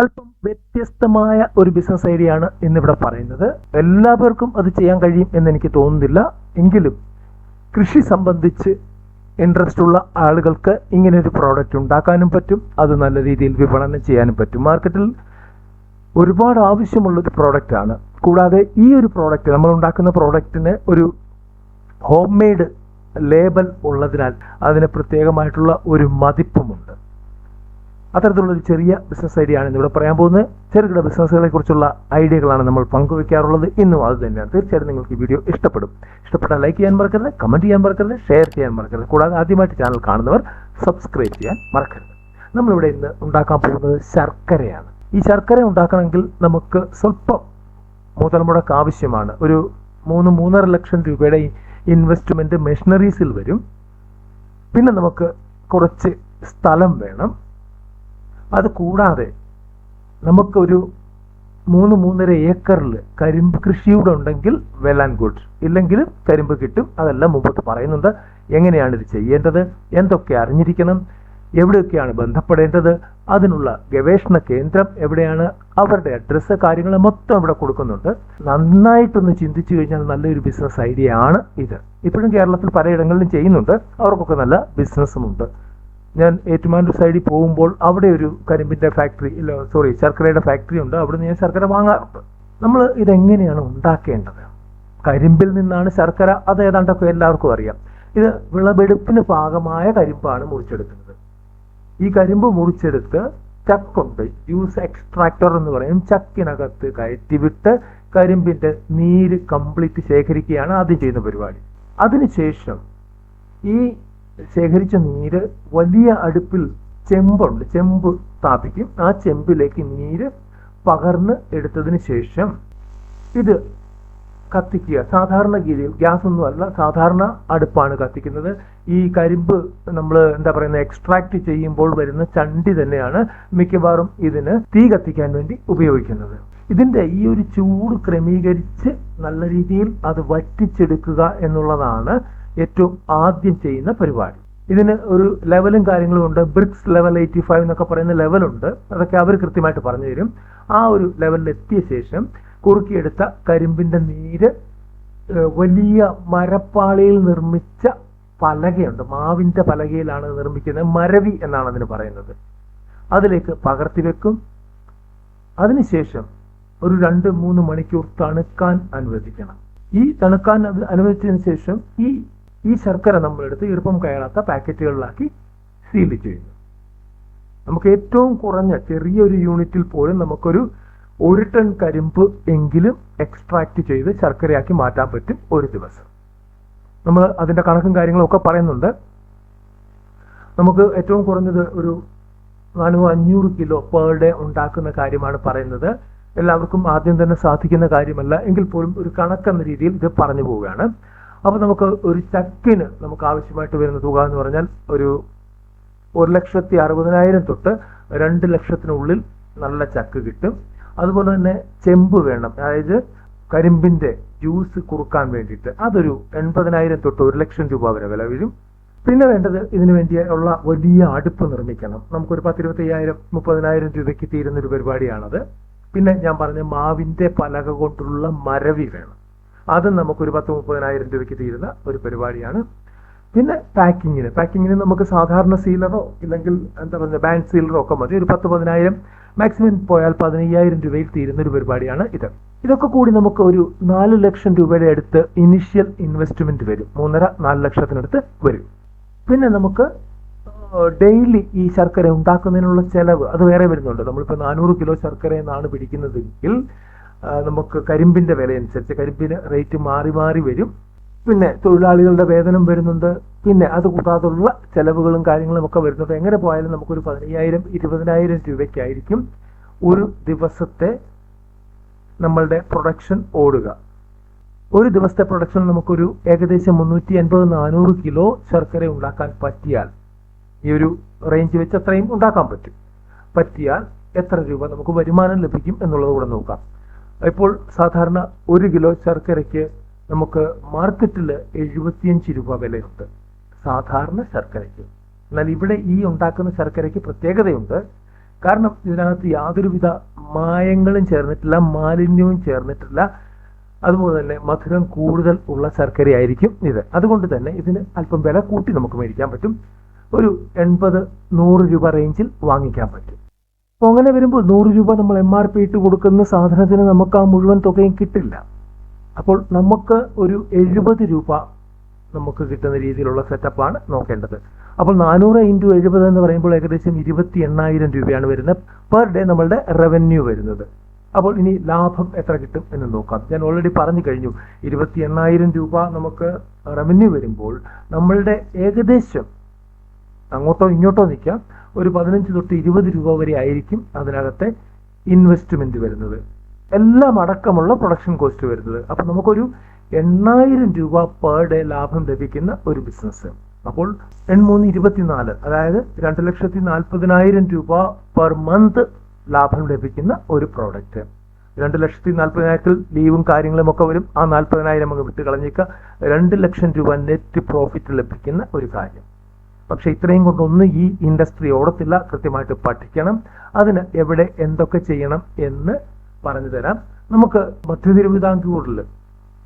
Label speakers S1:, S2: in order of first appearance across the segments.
S1: അല്പം വ്യത്യസ്തമായ ഒരു ബിസിനസ് ഐഡിയ ആണ് ഇന്നിവിടെ പറയുന്നത്. എല്ലാവർക്കും അത് ചെയ്യാൻ കഴിയും എന്ന് എനിക്ക് തോന്നുന്നില്ല. എങ്കിലും കൃഷി സംബന്ധിച്ച് ഇൻട്രസ്റ്റ് ഉള്ള ആളുകൾക്ക് ഇങ്ങനെ ഒരു പ്രോഡക്റ്റ് ഉണ്ടാക്കാനും പറ്റും. അത് നല്ല രീതിയിൽ വിപണനം ചെയ്യാനും പറ്റും. മാർക്കറ്റിൽ ഒരുപാട് ആവശ്യമുള്ള ഒരു പ്രോഡക്റ്റ് ആണ്. കൂടാതെ ഈ ഒരു പ്രോഡക്റ്റ് നമ്മൾ ഉണ്ടാക്കുന്ന പ്രോഡക്റ്റിന് ഒരു ഹോം മെയ്ഡ് ലേബൽ ഉള്ളതിനാൽ അതിന് പ്രത്യേകമായിട്ടുള്ള ഒരു മതിപ്പുമുണ്ട്. അത്തരത്തിലുള്ള ഒരു ചെറിയ ബിസിനസ് ഐഡിയ ആണ് ഇവിടെ പറയാൻ പോകുന്നത്. ചെറുകിട ബിസിനസ്സുകളെ കുറിച്ചുള്ള ഐഡിയകളാണ് നമ്മൾ പങ്കുവയ്ക്കാറുള്ളത് ഇന്നും അത് തന്നെയാണ്. തീർച്ചയായിട്ടും നിങ്ങൾക്ക് ഈ വീഡിയോ ഇഷ്ടപ്പെടും. ഇഷ്ടപ്പെട്ടാൽ ലൈക്ക് ചെയ്യാൻ മറക്കരുത് കമന്റ് ചെയ്യാൻ മറക്കരുത് ഷെയർ ചെയ്യാൻ മറക്കരുത്. കൂടാതെ ആദ്യമായിട്ട് ചാനൽ കാണുന്നവർ സബ്സ്ക്രൈബ് ചെയ്യാൻ മറക്കരുത്. നമ്മളിവിടെ ഇന്ന് ഉണ്ടാക്കാൻ പോകുന്നത് ശർക്കരയാണ്. ഈ ശർക്കര ഉണ്ടാക്കണമെങ്കിൽ നമുക്ക് സ്വല്പം മുതൽ മുടക്ക് ആവശ്യമാണ്. ഒരു മൂന്ന് മൂന്നര ലക്ഷം രൂപയുടെ ഇൻവെസ്റ്റ്മെന്റ് മെഷീനറീസിൽ വരും. പിന്നെ നമുക്ക് കുറച്ച് സ്ഥലം വേണം. അത് കൂടാതെ നമുക്കൊരു മൂന്ന് മൂന്നര ഏക്കറിൽ കരിമ്പ് കൃഷിയൂടെ ഉണ്ടെങ്കിൽ വെൽ ആൻഡ് ഗുഡ് ഇല്ലെങ്കിൽ കരിമ്പ് കിട്ടും. അതെല്ലാം മുമ്പോട്ട് പറയുന്നുണ്ട്. എങ്ങനെയാണ് ഇത് ചെയ്യേണ്ടത്? എന്തൊക്കെ അറിഞ്ഞിരിക്കണം? എവിടെയൊക്കെയാണ് ബന്ധപ്പെടേണ്ടത്? അതിനുള്ള ഗവേഷണ കേന്ദ്രം എവിടെയാണ്? അവരുടെ അഡ്രസ്സ് കാര്യങ്ങൾ മൊത്തം ഇവിടെ കൊടുക്കുന്നുണ്ട്. നന്നായിട്ടൊന്ന് ചിന്തിച്ചു കഴിഞ്ഞാൽ നല്ലൊരു ബിസിനസ് ഐഡിയ ആണ് ഇത്. ഇപ്പോഴും കേരളത്തിൽ പലയിടങ്ങളിലും ചെയ്യുന്നുണ്ട്. അവർക്കൊക്കെ നല്ല ബിസിനസ്സും ഉണ്ട്. ഞാൻ ഏറ്റുമാനൂർ സൈഡിൽ പോകുമ്പോൾ അവിടെ ഒരു കരിമ്പിന്റെ ഫാക്ടറി ഇല്ല സോറി ശർക്കരയുടെ ഫാക്ടറി ഉണ്ട്. അവിടെ നിന്ന് ഞാൻ ശർക്കര വാങ്ങാറുണ്ട് നമ്മൾ ഇതെങ്ങനെയാണ് ഉണ്ടാക്കേണ്ടത്? കരിമ്പിൽ നിന്നാണ് ശർക്കര അത് ഏതാണ്ടൊക്കെ എല്ലാവർക്കും അറിയാം. ഇത് വിളവെടുപ്പിന് ഭാഗമായ കരിമ്പാണ് മുറിച്ചെടുക്കുന്നത്. ഈ കരിമ്പ് മുറിച്ചെടുത്ത് ചക്കുണ്ട് യൂസ് എക്സ്ട്രാക്ടർ എന്ന് പറയും. ചക്കിനകത്ത് കയറ്റിവിട്ട് കരിമ്പിന്റെ നീര് കംപ്ലീറ്റ് ശേഖരിക്കുകയാണ് ആദ്യം ചെയ്യുന്ന പരിപാടി. അതിനുശേഷം ഈ ശേഖരിച്ച നീര് വലിയ അടുപ്പിൽ ചെമ്പുണ്ട്. ചെമ്പ് സ്ഥാപിക്കും ആ ചെമ്പിലേക്ക് നീര് പകർന്ന് എടുത്തതിന് ശേഷം ഇത് കത്തിക്കുക. സാധാരണ രീതിയിൽ ഗ്യാസ് ഒന്നും അല്ല സാധാരണ അടുപ്പാണ് കത്തിക്കുന്നത്. ഈ കരിമ്പ് നമ്മൾ എന്താ പറയുന്നത് എക്സ്ട്രാക്ട് ചെയ്യുമ്പോൾ വരുന്ന ചണ്ടി തന്നെയാണ് മിക്കവാറും ഇതിന് തീ കത്തിക്കാൻ വേണ്ടി ഉപയോഗിക്കുന്നത്. ഇതിന്റെ ഈ ഒരു ചൂട് ക്രമീകരിച്ച് നല്ല രീതിയിൽ അത് വറ്റിച്ചെടുക്കുക എന്നുള്ളതാണ് ഏറ്റവും ആദ്യം ചെയ്യുന്ന പരിപാടി. ഇതിന് ഒരു ലെവലും കാര്യങ്ങളും ഉണ്ട്. ബ്രിക്സ് ലെവൽ എയ്റ്റി ഫൈവ് എന്നൊക്കെ പറയുന്ന ലെവലുണ്ട്. അതൊക്കെ അവർ കൃത്യമായിട്ട് പറഞ്ഞു തരും. ആ ഒരു ലെവലിൽ എത്തിയ ശേഷം കുറുക്കിയെടുത്ത കരിമ്പിന്റെ നീര് വലിയ മരപ്പാളിയിൽ നിർമ്മിച്ച പലകയുണ്ട്. മാവിന്റെ പലകയിലാണ് നിർമ്മിക്കുന്നത്. മരവി എന്നാണ് അതിന് പറയുന്നത്. അതിലേക്ക് പകർത്തി വെക്കും. അതിനുശേഷം ഒരു രണ്ട് മൂന്ന് മണിക്കൂർ തണുക്കാൻ അനുവദിക്കണം. ഈ തണുക്കാൻ അനുവദിച്ചതിന് ശേഷം ഈ ഈ ശർക്കര നമ്മളെടുത്ത് ഈർപ്പം കയറാത്ത പാക്കറ്റുകളിലാക്കി സീൽ ചെയ്യുന്നു. നമുക്ക് ഏറ്റവും കുറഞ്ഞ ചെറിയൊരു യൂണിറ്റിൽ പോലും നമുക്കൊരു ഒരു ടൺ കരിമ്പ് എങ്കിലും എക്സ്ട്രാക്ട് ചെയ്ത് ശർക്കരയാക്കി മാറ്റാൻ പറ്റും ഒരു ദിവസം. നമ്മൾ അതിന്റെ കണക്കും കാര്യങ്ങളും ഒക്കെ പറയുന്നുണ്ട്. നമുക്ക് ഏറ്റവും കുറഞ്ഞത് ഒരു നാനൂറ് അഞ്ഞൂറ് കിലോ പെർ ഡേ ഉണ്ടാക്കുന്ന കാര്യമാണ് പറയുന്നത്. എല്ലാവർക്കും ആദ്യം തന്നെ സാധിക്കുന്ന കാര്യമല്ല. എങ്കിൽ പോലും ഒരു കണക്കെന്ന രീതിയിൽ ഇത് പറഞ്ഞു പോവുകയാണ്. അപ്പോൾ നമുക്ക് ഒരു ചക്കിന് നമുക്ക് ആവശ്യമായിട്ട് വരുന്ന തുക എന്ന് പറഞ്ഞാൽ ഒരു ഒരു ലക്ഷത്തി അറുപതിനായിരം തൊട്ട് രണ്ട് ലക്ഷത്തിനുള്ളിൽ നല്ല ചക്ക് കിട്ടും. അതുപോലെ തന്നെ ചെമ്പ് വേണം. അതായത് കരിമ്പിന്റെ ജ്യൂസ് കുറുക്കാൻ വേണ്ടിയിട്ട്. അതൊരു എൺപതിനായിരം തൊട്ട് ഒരു ലക്ഷം രൂപ വരെ വില വരും. പിന്നെ വേണ്ടത് ഇതിനു വേണ്ടിയുള്ള വലിയ അടുപ്പ് നിർമ്മിക്കണം. നമുക്കൊരു പത്തിരുപത്തി അയ്യായിരം മുപ്പതിനായിരം രൂപയ്ക്ക് തീരുന്ന ഒരു പരിപാടിയാണത്. പിന്നെ ഞാൻ പറഞ്ഞ മാവിന്റെ പലക കൊണ്ടുള്ള മരവി വേണം. അതും നമുക്കൊരു പത്ത് മുപ്പതിനായിരം രൂപയ്ക്ക് തീരുന്ന ഒരു പരിപാടിയാണ്. പിന്നെ പാക്കിങ്ങിന്. പാക്കിങ്ങിന് നമുക്ക് സാധാരണ സീലറോ ഇല്ലെങ്കിൽ എന്താ പറയുക ബാൻഡ് സീലറോ ഒക്കെ മതി. ഒരു പത്ത് പതിനായിരം മാക്സിമം പോയാൽ പതിനയ്യായിരം രൂപയിൽ തീരുന്ന ഒരു പരിപാടിയാണ് ഇത്. ഇതൊക്കെ കൂടി നമുക്ക് ഒരു നാല് ലക്ഷം രൂപയുടെ അടുത്ത് ഇനിഷ്യൽ ഇൻവെസ്റ്റ്മെന്റ് വരും. മൂന്നര നാല് ലക്ഷത്തിനടുത്ത് വരും. പിന്നെ നമുക്ക് ഡെയിലി ഈ ശർക്കര ഉണ്ടാക്കുന്നതിനുള്ള ചെലവ് അത് വേറെ വരുന്നുണ്ട്. നമ്മളിപ്പോൾ നാനൂറ് കിലോ ശർക്കര എന്നാണ് പിടിക്കുന്നതെങ്കിൽ നമുക്ക് കരിമ്പിന്റെ വില അനുസരിച്ച് കരിമ്പിന് റേറ്റ് മാറി മാറി വരും. പിന്നെ തൊഴിലാളികളുടെ വേതനം വരുന്നുണ്ട്. പിന്നെ അത് കൂടാതുള്ള ചെലവുകളും കാര്യങ്ങളും ഒക്കെ വരുന്നത് എങ്ങനെ പോയാലും നമുക്കൊരു പതിനയ്യായിരം ഇരുപതിനായിരം രൂപയ്ക്കായിരിക്കും ഒരു ദിവസത്തെ നമ്മളുടെ പ്രൊഡക്ഷൻ ഓടുക. ഒരു ദിവസത്തെ പ്രൊഡക്ഷൻ നമുക്കൊരു ഏകദേശം മുന്നൂറ്റി എൺപത് നാനൂറ് കിലോ ശർക്കര ഉണ്ടാക്കാൻ പറ്റിയാൽ ഈ ഒരു റേഞ്ച് വെച്ച് അത്രയും ഉണ്ടാക്കാൻ പറ്റും. പറ്റിയാൽ എത്ര രൂപ നമുക്ക് വരുമാനം ലഭിക്കും എന്നുള്ളത് കൂടെ നോക്കാം. ഇപ്പോൾ സാധാരണ ഒരു കിലോ ശർക്കരയ്ക്ക് നമുക്ക് മാർക്കറ്റിൽ എഴുപത്തിയഞ്ച് രൂപ വിലയുണ്ട്. സാധാരണ ശർക്കരയ്ക്ക്. എന്നാൽ ഇവിടെ ഈ ഉണ്ടാക്കുന്ന ശർക്കരയ്ക്ക് പ്രത്യേകതയുണ്ട്. കാരണം ഇതിനകത്ത് യാതൊരുവിധ മായങ്ങളും ചേർന്നിട്ടില്ല മാലിന്യവും ചേർന്നിട്ടില്ല. അതുപോലെ തന്നെ മധുരം കൂടുതൽ ഉള്ള ശർക്കരയായിരിക്കും ഇത്. അതുകൊണ്ട് തന്നെ ഇതിന് അല്പം വില കൂട്ടി നമുക്ക് മേടിക്കാൻ പറ്റും. ഒരു എൺപത് നൂറ് രൂപ റേഞ്ചിൽ വാങ്ങിക്കാൻ പറ്റും. അപ്പോൾ അങ്ങനെ വരുമ്പോൾ നൂറ് രൂപ നമ്മൾ എം ആർ പി ഇട്ട് കൊടുക്കുന്ന സാധനത്തിന് നമുക്ക് ആ മുഴുവൻ തുകയും കിട്ടില്ല. അപ്പോൾ നമുക്ക് ഒരു എഴുപത് രൂപ നമുക്ക് കിട്ടുന്ന രീതിയിലുള്ള സെറ്റപ്പാണ് നോക്കേണ്ടത്. അപ്പോൾ നാനൂറ് ഇന്റു എഴുപത് എന്ന് പറയുമ്പോൾ ഏകദേശം ഇരുപത്തി എണ്ണായിരം രൂപയാണ് വരുന്നത് പെർ ഡേ നമ്മളുടെ റവന്യൂ വരുന്നത്. അപ്പോൾ ഇനി ലാഭം എത്ര കിട്ടും എന്ന് നോക്കാം. ഞാൻ ഓൾറെഡി പറഞ്ഞു കഴിഞ്ഞു. ഇരുപത്തി എണ്ണായിരം രൂപ നമുക്ക് റവന്യൂ വരുമ്പോൾ നമ്മളുടെ ഏകദേശം അങ്ങോട്ടോ ഇങ്ങോട്ടോ നിൽക്കാം. ഒരു പതിനഞ്ച് തൊട്ട് ഇരുപത് രൂപ വരെ ആയിരിക്കും അതിനകത്തെ ഇൻവെസ്റ്റ്മെന്റ് വരുന്നത്. എല്ലാം അടക്കമുള്ള പ്രൊഡക്ഷൻ കോസ്റ്റ് വരുന്നത്. അപ്പൊ നമുക്കൊരു എണ്ണായിരം രൂപ പെർ ഡേ ലാഭം ലഭിക്കുന്ന ഒരു ബിസിനസ് അപ്പോൾ എൺമൂന്ന് ഇരുപത്തിനാല് അതായത് രണ്ട് ലക്ഷത്തി നാൽപ്പതിനായിരം രൂപ പെർ മന്ത് ലാഭം ലഭിക്കുന്ന ഒരു പ്രോഡക്റ്റ് രണ്ട് ലക്ഷത്തി നാൽപ്പതിനായിരത്തിൽ ലീവും കാര്യങ്ങളും ഒക്കെ വരും. ആ നാൽപ്പതിനായിരം അങ്ങ് വിട്ട് കളഞ്ഞേക്കുക രണ്ട് ലക്ഷം രൂപ നെറ്റ് പ്രോഫിറ്റ് ലഭിക്കുന്ന ഒരു കാര്യം. പക്ഷെ ഇത്രയും കൊണ്ടൊന്നും ഈ ഇൻഡസ്ട്രി ഓടത്തില്ല. കൃത്യമായിട്ട് പഠിക്കണം. അതിന് എവിടെ എന്തൊക്കെ ചെയ്യണം എന്ന് പറഞ്ഞു തരാം. നമുക്ക് മധ്യ തിരുവിതാംകൂറിൽ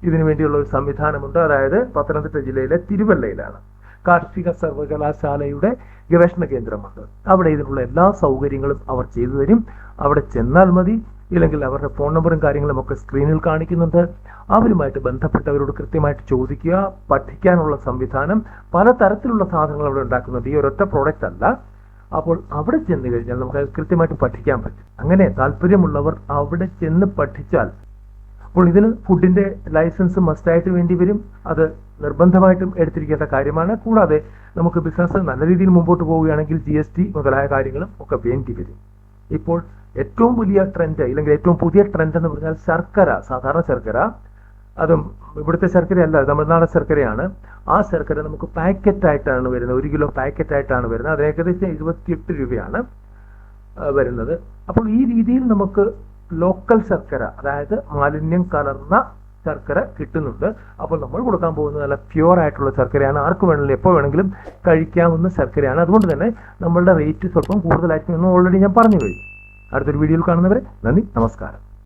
S1: ഇതിനു വേണ്ടിയുള്ള ഒരു സംവിധാനമുണ്ട്. അതായത് പത്തനംതിട്ട ജില്ലയിലെ തിരുവല്ലയിലാണ്. കാർഷിക സർവകലാശാലയുടെ ഗവേഷണ കേന്ദ്രമുണ്ട്. അവിടെ ഇതിനുള്ള എല്ലാ സൗകര്യങ്ങളും അവർ ചെയ്തു തരും. അവിടെ ചെന്നാൽ മതി. ഇല്ലെങ്കിൽ അവരുടെ ഫോൺ നമ്പറും കാര്യങ്ങളും ഒക്കെ സ്ക്രീനിൽ കാണിക്കുന്നുണ്ട്. അവരുമായിട്ട് ബന്ധപ്പെട്ടവരോട് കൃത്യമായിട്ട് ചോദിക്കുക പഠിക്കാനുള്ള സംവിധാനം പല തരത്തിലുള്ള സാധനങ്ങൾ അവിടെ ഉണ്ടാക്കുന്നുണ്ട്. ഈ ഒരൊറ്റ പ്രോഡക്റ്റ് അല്ല. അപ്പോൾ അവിടെ ചെന്ന് കഴിഞ്ഞാൽ നമുക്ക് കൃത്യമായിട്ട് പഠിക്കാൻ പറ്റും. അങ്ങനെ താല്പര്യമുള്ളവർ അവിടെ ചെന്ന് പഠിച്ചാൽ അപ്പോൾ ഇതിന് ഫുഡിന്റെ ലൈസൻസ് മസ്റ്റായിട്ട് വേണ്ടി വരും. അത് നിർബന്ധമായിട്ടും എടുത്തിരിക്കേണ്ട കാര്യമാണ്. കൂടാതെ നമുക്ക് ബിസിനസ് നല്ല രീതിയിൽ മുമ്പോട്ട് പോവുകയാണെങ്കിൽ ജി മുതലായ കാര്യങ്ങളും ഒക്കെ വേണ്ടി വരും. ഇപ്പോൾ ഏറ്റവും വലിയ ട്രെൻഡ് അല്ലെങ്കിൽ ഏറ്റവും പുതിയ ട്രെൻഡ് എന്ന് പറഞ്ഞാൽ ശർക്കര സാധാരണ ശർക്കര. അതും ഇവിടുത്തെ ശർക്കരയല്ല തമിഴ്നാട് ശർക്കരയാണ്. ആ ശർക്കര നമുക്ക് പാക്കറ്റ് ആയിട്ടാണ് വരുന്നത്. ഒരു കിലോ പാക്കറ്റ് ആയിട്ടാണ് വരുന്നത്. അത് ഏകദേശം എഴുപത്തിയെട്ട് രൂപയാണ് വരുന്നത്. അപ്പോൾ ഈ രീതിയിൽ നമുക്ക് ലോക്കൽ ശർക്കര അതായത് മാലിന്യം കലർന്ന ശർക്കര കിട്ടുന്നുണ്ട്. അപ്പോൾ നമ്മൾ കൊടുക്കാൻ പോകുന്നത് നല്ല പ്യുവർ ആയിട്ടുള്ള ശർക്കരയാണ്. ആർക്ക് വേണമെങ്കിലും എപ്പോൾ വേണമെങ്കിലും കഴിക്കാവുന്ന ശർക്കരയാണ്. അതുകൊണ്ട് തന്നെ നമ്മളുടെ റേറ്റ് സ്വല്പം കൂടുതലായിരിക്കും എന്ന് ഓൾറെഡി ഞാൻ പറഞ്ഞു കഴിഞ്ഞു. അടുത്തൊരു വീഡിയോയിൽ കാണുന്നവരെ നന്ദി നമസ്കാരം.